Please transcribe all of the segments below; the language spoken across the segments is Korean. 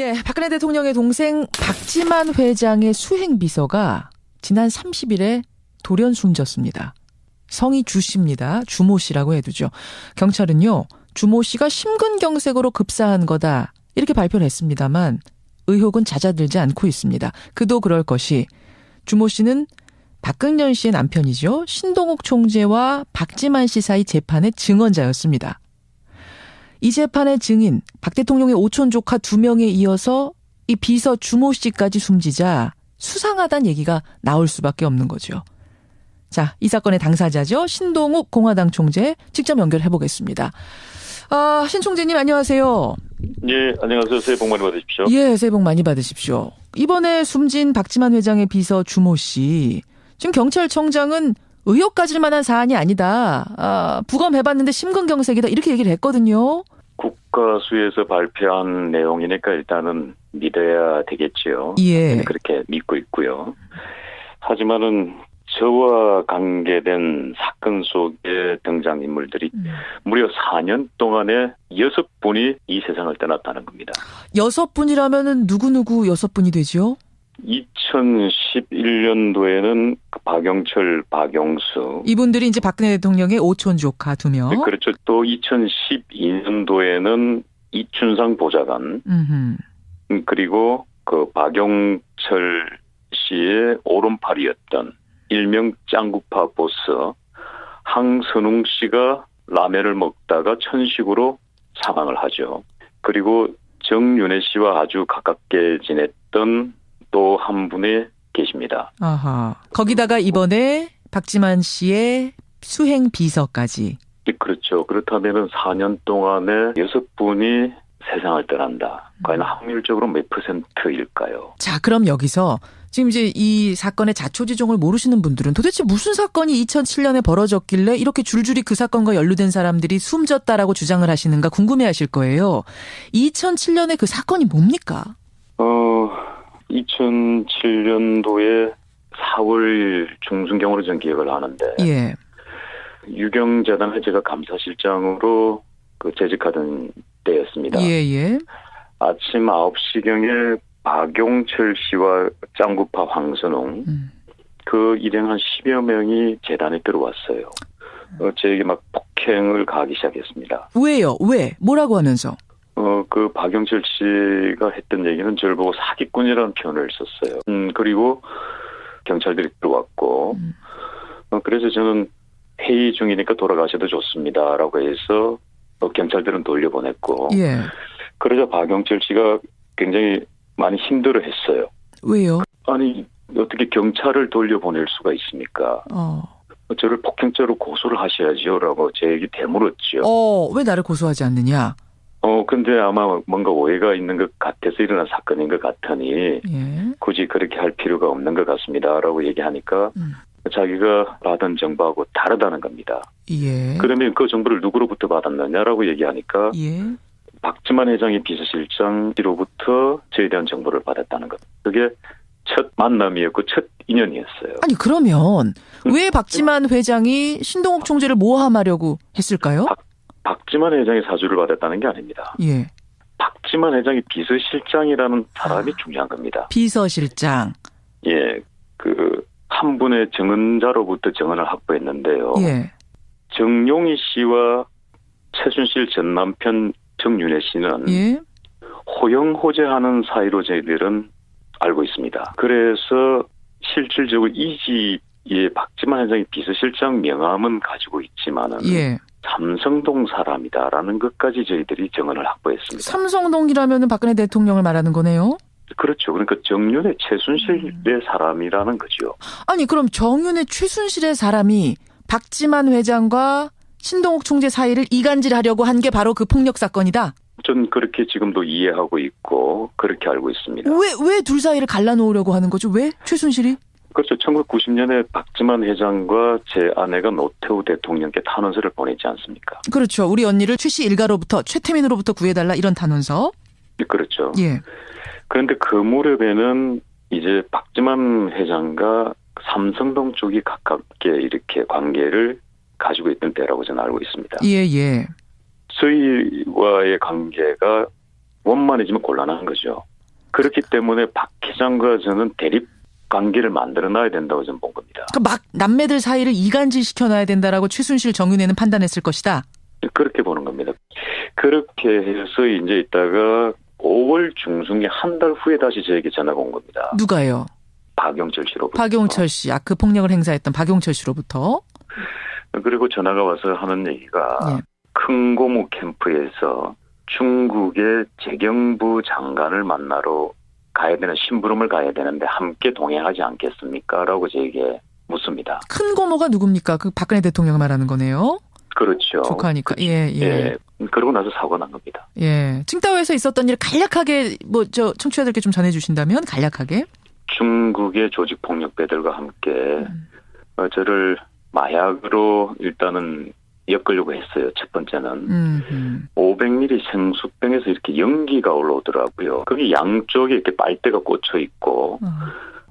예, 박근혜 대통령의 동생 박지만 회장의 수행 비서가 지난 30일에 돌연 숨졌습니다. 성이 주 씨입니다. 주모 씨라고 해두죠. 경찰은요, 주모 씨가 심근경색으로 급사한 거다. 이렇게 발표를 했습니다만 의혹은 잦아들지 않고 있습니다. 그도 그럴 것이 주모 씨는 박근년 씨의 남편이죠. 신동욱 총재와 박지만 씨 사이 재판의 증언자였습니다. 이 재판의 증인 박 대통령의 오촌 조카 두 명에 이어서 이 비서 주모 씨까지 숨지자 수상하다는 얘기가 나올 수밖에 없는 거죠. 자, 이 사건의 당사자죠. 신동욱 공화당 총재 직접 연결해 보겠습니다. 아, 신 총재님 안녕하세요. 예, 안녕하세요. 새해 복 많이 받으십시오. 예, 새해 복 많이 받으십시오. 이번에 숨진 박지만 회장의 비서 주모 씨. 지금 경찰청장은 의혹 가질 만한 사안이 아니다. 아, 부검해봤는데 심근경색이다. 이렇게 얘기를 했거든요. 국가수에서 발표한 내용이니까 일단은 믿어야 되겠지요. 예. 그렇게 믿고 있고요. 하지만은 저와 관계된 사건 속에 등장인물들이 음. 무려 4년 동안에 여섯 분이 이 세상을 떠났다는 겁니다. 여섯 분이라면은 누구누구 여섯 분이 되죠? 2011년도에는 박영철, 박용수, 이분들이 이제 박근혜 대통령의 오촌 조카 두 명. 그렇죠. 또 2012년도에는 이춘상 보좌관, 음흠. 음, 그리고 그 박용철 씨의 오른팔이었던 일명 짱구파 보스 항선웅 씨가 라면을 먹다가 천식으로 사망을 하죠. 그리고 정윤혜 씨와 아주 가깝게 지냈던 또 한 분이 계십니다. 아하. 거기다가 이번에 박지만 씨의 수행 비서까지. 네, 그렇죠. 그렇다면은 4년 동안에 여섯 분이 세상을 떠난다. 과연 확률적으로 몇 퍼센트일까요? 자, 그럼 여기서 지금 이제 이 사건의 자초지종을 모르시는 분들은 도대체 무슨 사건이 2007년에 벌어졌길래 이렇게 줄줄이 그 사건과 연루된 사람들이 숨졌다라고 주장을 하시는가 궁금해 하실 거예요. 2007년에 그 사건이 뭡니까? 어, 2007년도에 4월 중순경으로 전 기억을 하는데 예. 유경재단에 제가 감사실장으로 그 재직하던 때였습니다. 예, 예. 아침 9시경에 박용철 씨와 짱구파 황선홍 음. 그 일행 한 10여 명이 재단에 들어왔어요. 어, 저에게 막 폭행을 가하기 시작했습니다. 왜요? 왜? 뭐라고 하면서? 어, 그 박영철 씨가 했던 얘기는 저를 보고 사기꾼이라는 표현을 썼어요. 음, 그리고 경찰들이 들어왔고, 음. 어, 그래서 저는 회의 중이니까 돌아가셔도 좋습니다 라고 해서 어, 경찰들은 돌려보냈고, 예. 그러자 박영철 씨가 굉장히 많이 힘들어 했어요. 왜요? 아니, 어떻게 경찰을 돌려보낼 수가 있습니까? 어. 저를 폭행죄로 고소를 하셔야지요 라고 제에게 되물었죠. 어, 왜 나를 고소하지 않느냐? 어, 근데 아마 뭔가 오해가 있는 것 같아서 일어난 사건인 것 같으니 예. 굳이 그렇게 할 필요가 없는 것 같습니다 라고 얘기하니까 음. 자기가 받은 정보하고 다르다는 겁니다. 예. 그러면 그 정보를 누구로부터 받았느냐라고 얘기하니까 예. 박지만 회장의 비서실장으로부터 저에 대한 정보를 받았다는 것. 그게 첫 만남이었고 첫 인연이었어요. 아니 그러면 왜 박지만 회장이 신동욱 총재를 모함하려고 했을까요? 박 지만 회장의 사주를 받았다는 게 아닙니다. 예. 박지만 회장이 비서실장이라는 사람이 아. 중요한 겁니다. 비서실장. 예, 그 한 분의 증언자로부터 증언을 확보했는데요. 예. 정용희 씨와 최순실 전 남편 정윤혜 씨는 예. 호영호재하는 사이로 저희들은 알고 있습니다. 그래서 실질적으로 이 집의 박지만 회장이 비서실장 명함은 가지고 있지만은 예. 삼성동 사람이다라는 것까지 저희들이 증언을 확보했습니다. 삼성동이라면은 박근혜 대통령을 말하는 거네요. 그렇죠. 그러니까 정윤의 최순실의 음. 사람이라는 거죠. 아니 그럼 정윤의 최순실의 사람이 박지만 회장과 신동욱 총재 사이를 이간질하려고 한 게 바로 그 폭력 사건이다. 전 그렇게 지금도 이해하고 있고 그렇게 알고 있습니다. 왜 왜 둘 사이를 갈라놓으려고 하는 거죠? 왜 최순실이? 그렇죠. 1990년에 박지만 회장과 제 아내가 노태우 대통령께 탄원서를 보냈지 않습니까? 그렇죠. 우리 언니를 최씨 일가로부터 최태민으로부터 구해달라 이런 단원서. 그렇죠. 예. 그런데 그 무렵에는 이제 박지만 회장과 삼성동 쪽이 가깝게 이렇게 관계를 가지고 있던 때라고 저는 알고 있습니다. 예 예. 저희와의 관계가 원만해지면 곤란한 거죠. 그렇기 때문에 박 회장과 저는 대립 관계를 만들어 놔야 된다고 저는 본 겁니다. 그막 남매들 사이를 이간질 시켜놔야 된다라고 최순실 정윤회는 판단했을 것이다. 그렇게 보는 겁니다. 그렇게 해서 이제 있다가 5월 중순에 한 달 후에 다시 저에게 전화가 온 겁니다. 누가요? 박용철 씨로부터. 박용철 씨, 아그 폭력을 행사했던 박용철 씨로부터. 그리고 전화가 와서 하는 얘기가 예. 큰 고무 캠프에서 중국의 재경부 장관을 만나러 가야 되는 심부름을 가야 되는데 함께 동행하지 않겠습니까? 라고 저에게 묻습니다. 큰 고모가 누굽니까? 그 박근혜 대통령 말하는 거네요. 그렇죠. 조카니까. 예, 예. 예. 그러고 나서 사고가 난 겁니다. 예. 칭따오에서 있었던 일 간략하게 뭐 저 청취자들께 좀 전해 주신다면 간략하게. 중국의 조직 폭력배들과 함께 음. 어, 저를 마약으로 일단은 엮으려고 했어요. 첫 번째는 음. 음. 500ml 생수병에서 이렇게 연기가 올라오더라고요. 거기 양쪽에 이렇게 빨대가 꽂혀 있고 어.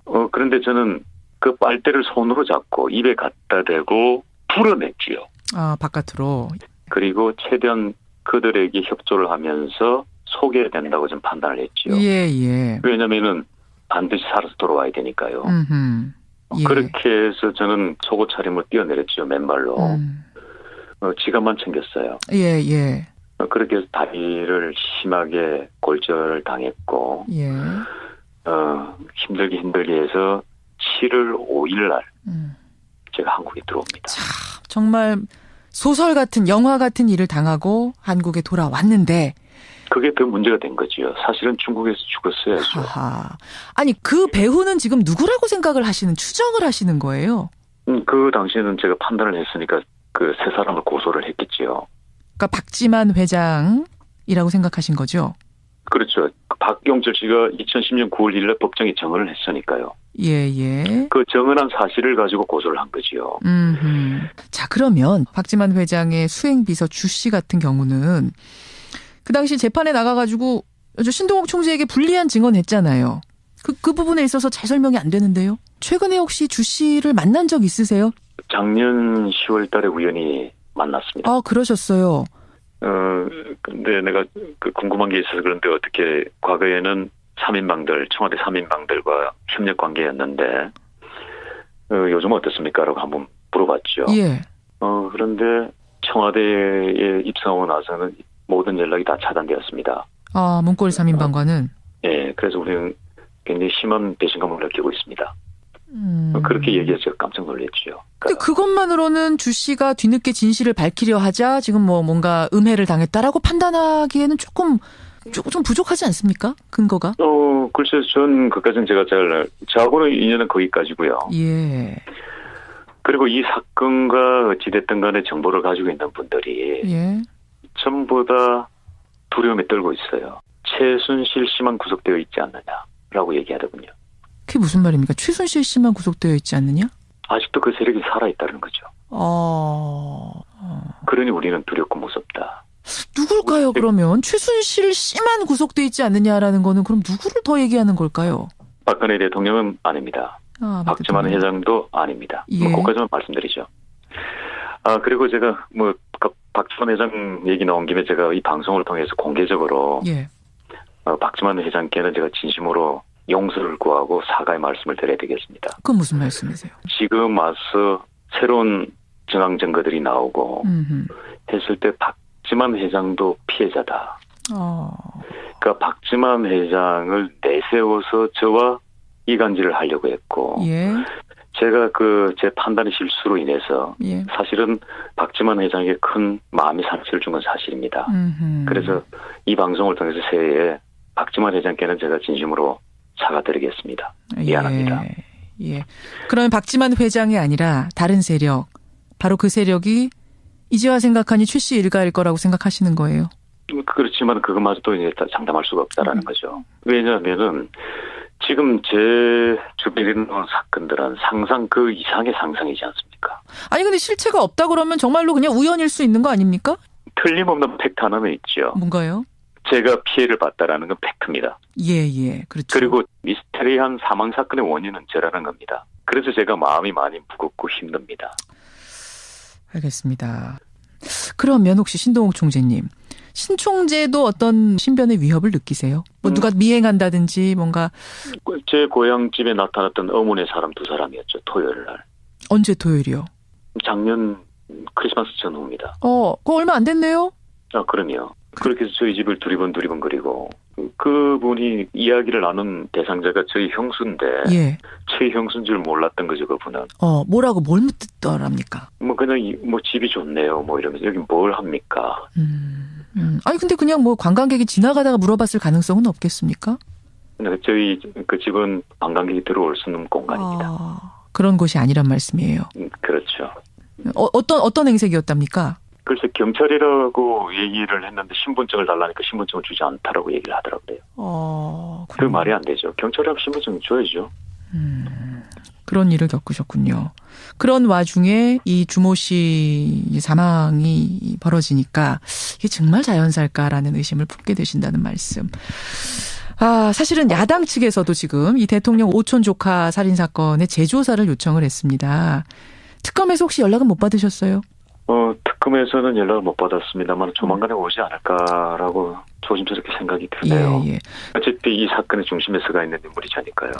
어 그런데 저는 그 빨대를 손으로 잡고 입에 갖다 대고 풀어냈지요. 아, 바깥으로. 그리고 최대한 그들에게 협조를 하면서 속여야 된다고 좀 판단을 했지요. 예, 예. 왜냐면은 반드시 살아서 돌아와야 되니까요. 음. 예. 그렇게 해서 저는 속옷 차림을 뛰어내렸지요, 맨발로. 음. 어, 지갑만 챙겼어요. 예, 예. 어, 그렇게 해서 다리를 심하게 골절을 당했고, 예. 어, 힘들게 힘들게 해서 7월 5일 날 음. 제가 한국에 들어옵니다. 참, 정말 소설 같은 영화 같은 일을 당하고 한국에 돌아왔는데 그게 더 문제가 된 거지요. 사실은 중국에서 죽었어야죠. 하하. 아니 그 배우는 지금 누구라고 생각을 하시는 추정을 하시는 거예요. 음, 그 당시에는 제가 판단을 했으니까 그 세 사람을 고소를 했겠지요. 그러니까 박지만 회장이라고 생각하신 거죠. 그렇죠. 박용철 씨가 2010년 9월 1일 법정에 정언을 했으니까요. 예, 예. 그 정언한 사실을 가지고 고소를 한 거지요. 음. 자, 그러면 박지만 회장의 수행 비서 주 씨 같은 경우는 그 당시 재판에 나가 가지고 저 신동욱 총재에게 불리한 증언했잖아요. 그, 그 부분에 있어서 잘 설명이 안 되는데요. 최근에 혹시 주 씨를 만난 적 있으세요? 작년 10월 달에 우연히 만났습니다. 아, 그러셨어요. 어, 근데 내가 그 궁금한 게 있어서 그런데 어떻게 과거에는 3인방들, 청와대 3인방들과 협력 관계였는데, 어, 요즘 어떻습니까? 라고 한번 물어봤죠. 예. 어, 그런데 청와대에 입성하고 나서는 모든 연락이 다 차단되었습니다. 아, 문고리 3인방과는. 예, 그래서 우리는 굉장히 심한 배신감을 느끼고 있습니다. 음. 그렇게 얘기해서 제가 깜짝 놀랐죠. 근데 그것만으로는 주 씨가 뒤늦게 진실을 밝히려 하자 지금 뭐 뭔가 음해를 당했다라고 판단하기에는 조금 조금 좀 부족하지 않습니까? 근거가? 어, 글쎄, 전 그까지는 제가 잘, 저하고는 인연은 거기까지고요. 예. 그리고 이 사건과 어찌됐든 간에 정보를 가지고 있는 분들이 예. 전부 다 두려움에 떨고 있어요. 최순실 씨만 구속되어 있지 않느냐라고 얘기하더군요. 그게 무슨 말입니까? 최순실 씨만 구속되어 있지 않느냐? 아직도 그 세력이 살아있다는 거죠. 어. 어. 그러니 우리는 두렵고 무섭다. 누굴까요, 그러면? 최순실 씨만 구속되어 있지 않느냐라는 거는 그럼 누구를 더 얘기하는 걸까요? 박근혜 대통령은 아닙니다. 아, 박지만 대통령. 회장도 아닙니다. 예. 뭐 거기까지만 말씀드리죠. 아 그리고 제가 뭐 박- 박지만 회장 얘기 나온 김에 제가 이 방송을 통해서 공개적으로 예. 어, 박지만 회장께는 제가 진심으로 용서를 구하고 사과의 말씀을 드려야 되겠습니다. 그건 무슨 말씀이세요? 지금 와서 새로운 정황 증거들이 나오고 음. 했을 때 박지만 회장도 피해자다. 어. 그러니까 박지만 회장을 내세워서 저와 이간질을 하려고 했고 예. 제가 그 제 판단의 실수로 인해서 예. 사실은 박지만 회장에게 큰 마음의 상처를 준 건 사실입니다. 음. 그래서 이 방송을 통해서 새해에 박지만 회장께는 제가 진심으로 사과드리겠습니다. 미안합니다. 예. 예. 그러면 박지만 회장이 아니라 다른 세력, 바로 그 세력이 이제와 생각하니 최씨 일가일 거라고 생각하시는 거예요. 그렇지만 그것마저도 이제 다 장담할 수가 없다라는 음. 거죠. 왜냐하면은 지금 제 주변에 있는 사건들은 상상 그 이상의 상상이지 않습니까? 아니 근데 실체가 없다 그러면 정말로 그냥 우연일 수 있는 거 아닙니까? 틀림없는 팩트 하나는 있죠. 뭔가요? 제가 피해를 봤다라는 건 팩트입니다. 예, 예. 그렇죠. 그리고 미스테리한 사망 사건의 원인은 저라는 겁니다. 그래서 제가 마음이 많이 무겁고 힘듭니다. 알겠습니다. 그러면 혹시 신동욱 총재님, 신총재도 어떤 신변의 위협을 느끼세요? 뭐 음. 누가 미행한다든지 뭔가 제 고향 집에 나타났던 어머니 사람 두 사람이었죠. 토요일 날. 언제 토요일이요? 작년 크리스마스 전후입니다. 어, 그거 얼마 안 됐네요. 아, 그럼요. 그렇게 해서 저희 집을 두리번 두리번 그리고 그- 그분이 이야기를 나눈 대상자가 저희 형수인데 예. 제 형수인 줄 몰랐던 거죠, 그분은. 어, 뭐라고 뭘 묻더랍니까? 뭐 그냥 이- 뭐 집이 좋네요, 뭐 이러면서 여기 뭘 합니까? 음, 음. 아니 근데 그냥 뭐 관광객이 지나가다가 물어봤을 가능성은 없겠습니까? 저희 그 집은 관광객이 들어올 수 있는 공간입니다. 아, 그런 곳이 아니란 말씀이에요. 음, 그렇죠. 어, 어떤 어떤 행색이었답니까? 그래서 경찰이라고 얘기를 했는데 신분증을 달라니까 신분증을 주지 않다라고 얘기를 하더라고요. 어, 그 말이 안 되죠. 경찰이라고 신분증 줘야죠. 그런 일을 겪으셨군요. 그런 와중에 이 주모 씨 사망이 벌어지니까 이게 정말 자연살까라는 의심을 품게 되신다는 말씀. 아, 사실은 야당 측에서도 지금 이 대통령 오촌 조카 살인 사건의 재조사를 요청을 했습니다. 특검에서 혹시 연락은 못 받으셨어요? 어, 특검에서는 연락을 못 받았습니다만 조만간에 오지 않을까라고 조심스럽게 생각이 드네요. 예, 예. 어차피 이 사건의 중심에 서가 있는 인물이 저니까요.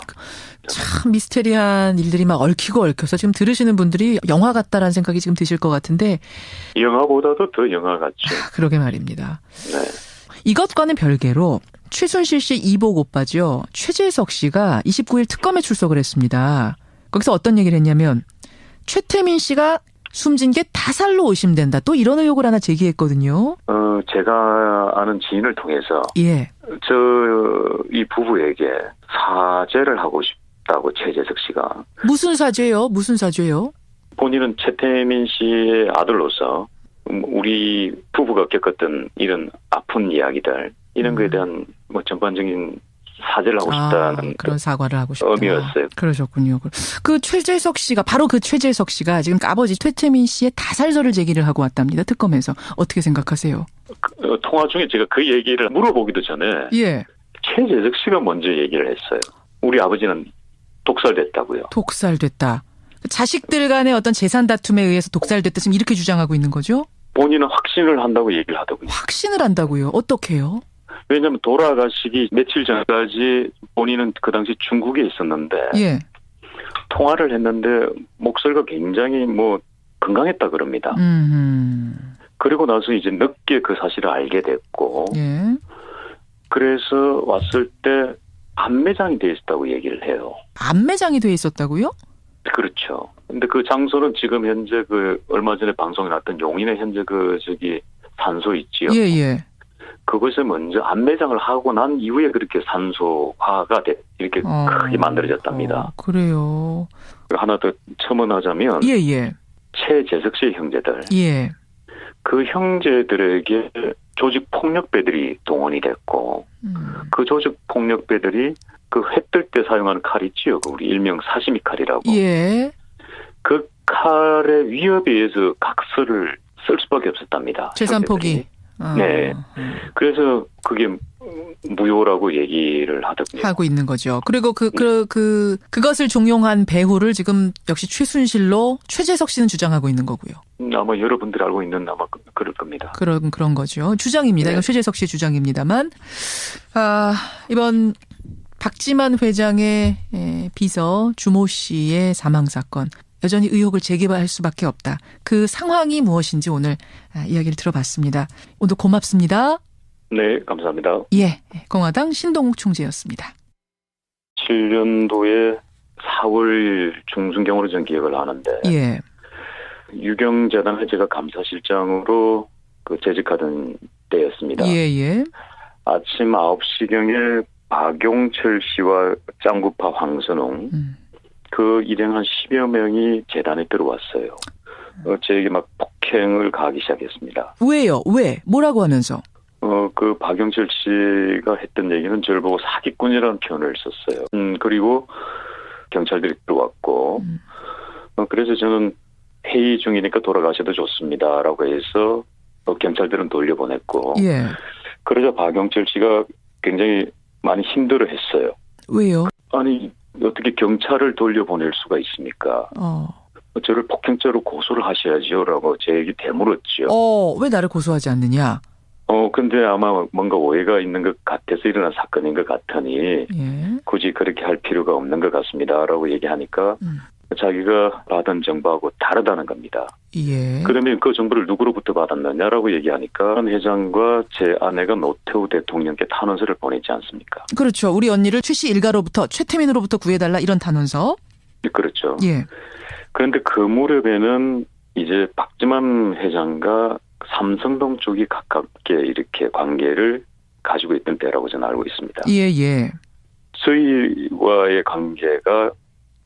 참 미스테리한 일들이 막 얽히고 얽혀서 지금 들으시는 분들이 영화 같다라는 생각이 지금 드실 것 같은데 영화보다도 더 영화 같죠. 그러게 말입니다. 네. 이것과는 별개로 최순실 씨 이복 오빠죠. 최재석 씨가 29일 특검에 출석을 했습니다. 거기서 어떤 얘기를 했냐면 최태민 씨가 숨진 게 타살로 의심된다. 또 이런 의혹을 하나 제기했거든요. 어, 제가 아는 지인을 통해서 예. 저 이 부부에게 사죄를 하고 싶다고 최재석 씨가 무슨 사죄요? 무슨 사죄요? 본인은 최태민 씨의 아들로서 음, 우리 부부가 겪었던 이런 아픈 이야기들 이런 거에 음. 대한 뭐 전반적인 사죄를 하고 싶다는 아, 그런 사과를 하고 싶다. 의미였어요. 그러셨군요. 그 최재석 씨가 바로 그 최재석 씨가 지금 아버지 최태민 씨의 타살설을 제기를 하고 왔답니다. 특검에서 어떻게 생각하세요? 어, 통화 중에 제가 그 얘기를 물어보기도 전에 예. 최재석 씨가 먼저 얘기를 했어요. 우리 아버지는 독살됐다고요. 독살됐다. 자식들 간의 어떤 재산 다툼에 의해서 독살됐다 지금 이렇게 주장하고 있는 거죠? 본인은 확신을 한다고 얘기를 하더군요. 확신을 한다고요. 어떻게요? 왜냐하면 돌아가시기 며칠 전까지 본인은 그 당시 중국에 있었는데 예. 통화를 했는데 목소리가 굉장히 뭐 건강했다 그럽니다. 음. 그리고 나서 이제 늦게 그 사실을 알게 됐고 예. 그래서 왔을 때 안매장이 돼 있었다고 얘기를 해요. 안매장이 돼 있었다고요? 그렇죠. 근데 그 장소는 지금 현재 그 얼마 전에 방송에 나왔던 용인의 현재 그 저기 산소 있지요. 예, 예. 그것을 먼저 안매장을 하고 난 이후에 그렇게 산소화가 돼 이렇게 어. 크게 만들어졌답니다. 어, 그래요. 하나 더 첨언하자면 예, 예. 최재석 씨의 형제들 예. 그 형제들에게 조직 폭력배들이 동원이 됐고 음. 그 조직 폭력배들이 그 회 뜰 때 사용하는 칼 있지요. 그 우리 일명 사시미 칼이라고. 예. 그 칼의 위협에 의해서 각서를 쓸 수밖에 없었답니다. 재산. 포기. 어, 네. 그래서 그게 무효라고 얘기를 하더군요. 하고 있는 거죠. 그리고 그, 그, 그, 그것을 종용한 배후를 지금 역시 최순실로 최재석 씨는 주장하고 있는 거고요. 음, 아마 여러분들이 알고 있는 아마 그- 그럴 겁니다. 그런, 그런 거죠. 주장입니다. 네. 이건 최재석 씨의 주장입니다만, 아, 이번 박지만 회장의 에, 비서 주모 씨의 사망 사건. 여전히 의혹을 제기할 수밖에 없다. 그 상황이 무엇인지 오늘 아, 이야기를 들어봤습니다. 오늘 고맙습니다. 네, 감사합니다. 예, 공화당 신동욱 총재였습니다. 7년도에 4월 중순경으로 전 기억을 하는데 예, 유경재단에 제가 감사실장으로 그 재직하던 때였습니다. 예, 예. 아침 9시경에 박용철 씨와 짱구파 황선홍 음. 그 일행 한 10여 명이 재단에 들어왔어요. 어, 저에게 막 폭행을 가하기 시작했습니다. 왜요? 왜? 뭐라고 하면서? 어, 그 박영철 씨가 했던 얘기는 저를 보고 사기꾼이라는 표현을 썼어요. 음, 그리고 경찰들이 들어왔고, 음. 어, 그래서 저는 회의 중이니까 돌아가셔도 좋습니다라고 해서 어, 경찰들은 돌려보냈고, 예. 그러자 박영철 씨가 굉장히 많이 힘들어 했어요. 왜요? 아니, 어떻게 경찰을 돌려보낼 수가 있습니까? 어. 저를 폭행죄로 고소를 하셔야지요라고 제에게 되물었죠. 어, 왜 나를 고소하지 않느냐? 어, 근데 아마 뭔가 오해가 있는 것 같아서 일어난 사건인 것 같으니 예. 굳이 그렇게 할 필요가 없는 것 같습니다라고 얘기하니까 음. 자기가 받은 정보하고 다르다는 겁니다. 예. 그러면 그 정보를 누구로부터 받았느냐라고 얘기하니까 한 회장과 제 아내가 노태우 대통령께 탄원서를 보냈지 않습니까? 그렇죠. 우리 언니를 최씨 일가로부터 최태민으로부터 구해달라 이런 단원서. 그렇죠. 예. 그런데 그 무렵에는 이제 박지만 회장과 삼성동 쪽이 가깝게 이렇게 관계를 가지고 있던 때라고 저는 알고 있습니다. 예, 예. 저희와의 관계가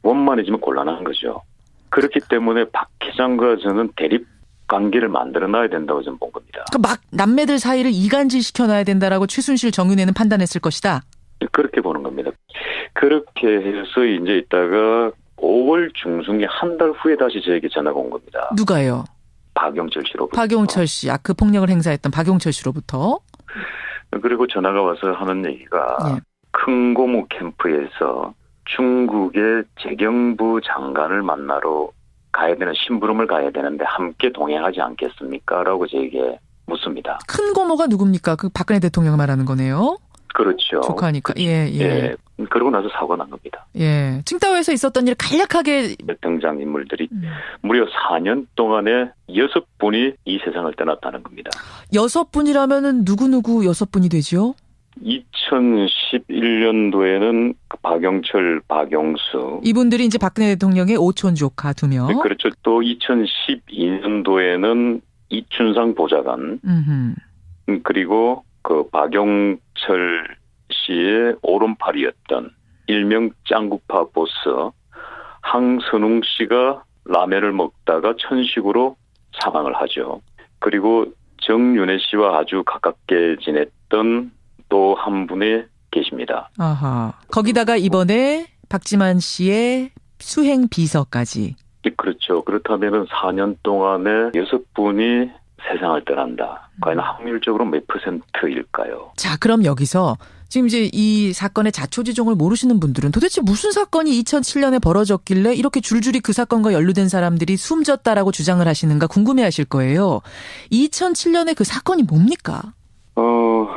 원만해지면 곤란한 거죠. 그렇기 때문에 박 회장과 저는 대립 관계를 만들어 놔야 된다고 저는 본 겁니다. 그러니까 막 남매들 사이를 이간질 시켜놔야 된다라고 최순실 정윤회는 판단했을 것이다. 그렇게 보는 겁니다. 그렇게 해서 이제 있다가 5월 중순에 한 달 후에 다시 저에게 전화가 온 겁니다. 누가요? 박영철 씨로부터. 박용철 씨, 아크 폭력을 행사했던 박용철 씨로부터. 그리고 전화가 와서 하는 얘기가 예. 큰 고무 캠프에서 중국의 재경부 장관을 만나러 가야 되는 심부름을 가야 되는데 함께 동행하지 않겠습니까? 라고 저에게 묻습니다. 큰 고모가 누굽니까? 그 박근혜 대통령 말하는 거네요. 그렇죠. 조카니까. 예, 예. 예. 그러고 나서 사고가 난 겁니다. 예. 칭따오에서 있었던 일을 간략하게 등장 인물들이 음. 무려 4년 동안에 여섯 분이 이 세상을 떠났다는 겁니다. 여섯 분이라면은 누구누구 여섯 분이 되죠? 2011년도에는 박영철, 박영수, 이분들이 이제 박근혜 대통령의 오촌 조카 두 명. 네, 그렇죠. 또 2012년도에는 이춘상 보좌관, 음흠. 음, 그리고 그 박영철 씨의 오른팔이었던 일명 짱구파 보스 항선웅 씨가 라면을 먹다가 천식으로 사망을 하죠. 그리고 정윤혜 씨와 아주 가깝게 지냈던 또 한 분이 계십니다. 아하. 거기다가 이번에 박지만 씨의 수행 비서까지. 네, 그렇죠. 그렇다면은 4년 동안에 여섯 분이 세상을 떠난다. 과연 확률적으로 몇 퍼센트일까요? 자, 그럼 여기서 지금 이제 이 사건의 자초지종을 모르시는 분들은 도대체 무슨 사건이 2007년에 벌어졌길래 이렇게 줄줄이 그 사건과 연루된 사람들이 숨졌다라고 주장을 하시는가 궁금해 하실 거예요. 2007년에 그 사건이 뭡니까? 어,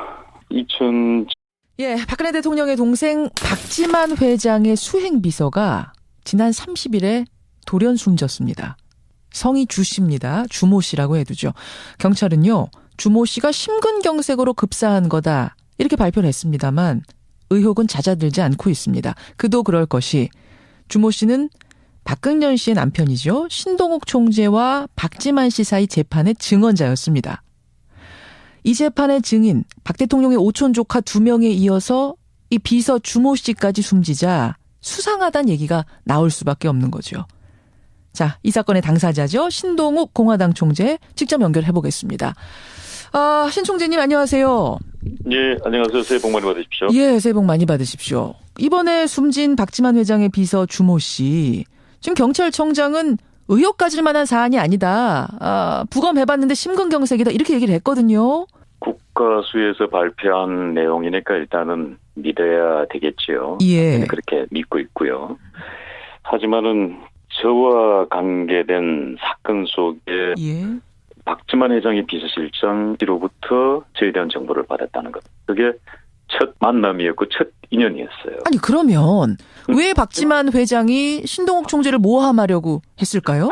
2000, 예, 박근혜 대통령의 동생 박지만 회장의 수행 비서가 지난 30일에 돌연 숨졌습니다. 성이 주 씨입니다. 주모 씨라고 해두죠. 경찰은요, 주모 씨가 심근경색으로 급사한 거다. 이렇게 발표를 했습니다만 의혹은 잦아들지 않고 있습니다. 그도 그럴 것이 주모 씨는 박근년 씨의 남편이죠. 신동욱 총재와 박지만 씨 사이 재판의 증언자였습니다. 이 재판의 증인 박 대통령의 오촌 조카 두 명에 이어서 이 비서 주모 씨까지 숨지자 수상하다는 얘기가 나올 수밖에 없는 거죠. 자, 이 사건의 당사자죠. 신동욱 공화당 총재 직접 연결해 보겠습니다. 아, 신 총재님 안녕하세요. 예, 안녕하세요. 새해 복 많이 받으십시오. 예, 새해 복 많이 받으십시오. 이번에 숨진 박지만 회장의 비서 주모 씨. 지금 경찰청장은 의혹 가질 만한 사안이 아니다. 아, 부검해봤는데 심근경색이다. 이렇게 얘기를 했거든요. 국가수에서 발표한 내용이니까 일단은 믿어야 되겠지요. 예. 그렇게 믿고 있고요. 하지만은 저와 관계된 사건 속에 예. 박지만 회장의 비서실장으로부터 저에 대한 정보를 받았다는 것. 그게 첫 만남이었고 첫 인연이었어요. 아니, 그러면 왜 박지만 회장이 신동욱 총재를 모함하려고 했을까요?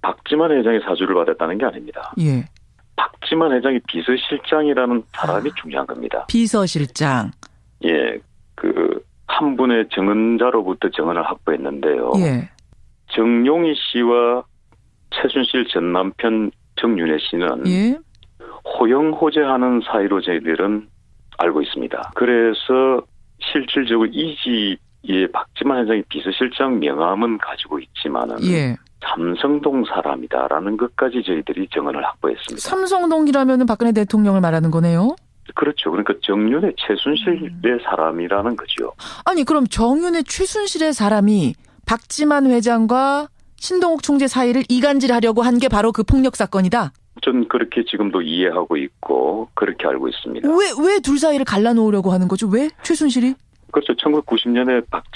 박지만 회장의 사주를 받았다는 게 아닙니다. 예. 박지만 회장이 비서실장이라는 사람이 중요한 겁니다. 비서실장. 예, 그 한 분의 증언자로부터 증언을 확보했는데요. 예. 정용희 씨와 최순실 전 남편 정윤혜 씨는 예. 호영호재하는 사이로 저희들은 알고 있습니다. 그래서 실질적으로 이 집의 박지만 회장의 비서실장 명함은 가지고 있지만은 예. 삼성동 사람이다라는 것까지 저희들이 증언을 확보했습니다. 삼성동이라면은 박근혜 대통령을 말하는 거네요. 그렇죠. 그러니까 정윤의 최순실의 음. 사람이라는 거죠. 아니, 그럼 정윤의 최순실의 사람이 박지만 회장과 신동욱 총재 사이를 이간질하려고 한 게 바로 그 폭력 사건이다. 전 그렇게 지금도 이해하고 있고 그렇게 알고 있습니다. 왜 왜 둘 사이를 갈라놓으려고 하는 거죠? 왜 최순실이? 그렇죠. 1990년에 박지만